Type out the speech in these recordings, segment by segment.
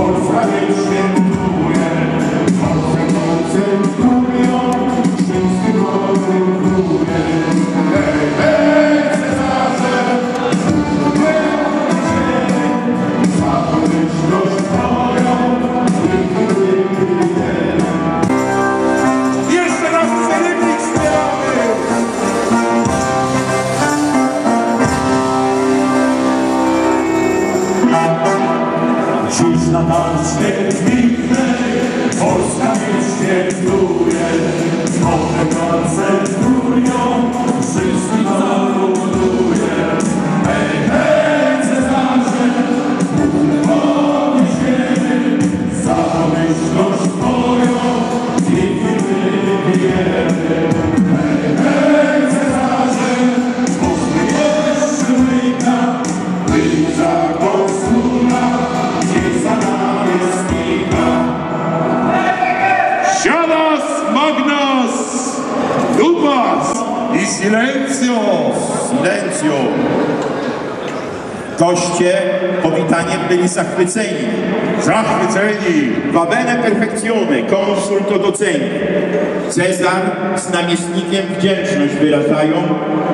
por frases Na tarczy pięknej Polska nie świętuje Siadas Magnas Dupas i Silencio! Silencio! Goście powitaniem byli zachwyceni. Zachwyceni! Va bene perfeczione, konsul to doceni. Cezar z namiestnikiem wdzięczność wyrażają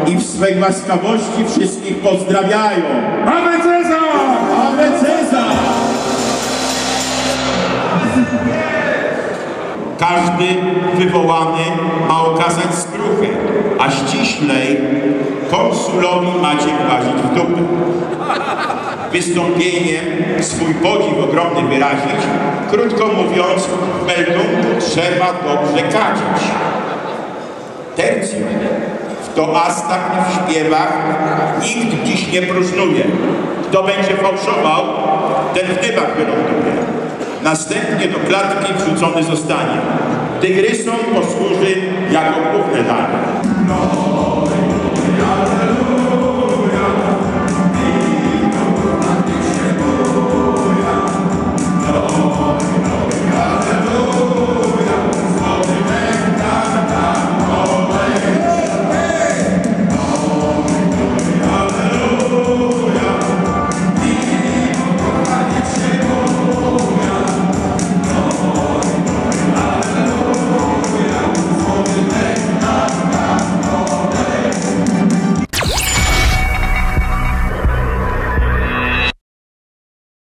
i w swej łaskawości wszystkich pozdrawiają. Mamy Cezar! Ale Cezar! Każdy wywołany ma okazać skruchę, a ściślej konsulowi macie włazić w dupę. Wystąpieniem swój podziw ogromny wyrazić, krótko mówiąc, meldunku trzeba dobrze kadzić. Tercjo. W toastach i w śpiewach nikt dziś nie próżnuje. Kto będzie fałszował, ten w dybach wyląduje. Następnie do klatki wrzucony zostanie. Tygrysom posłuży jako główne danie.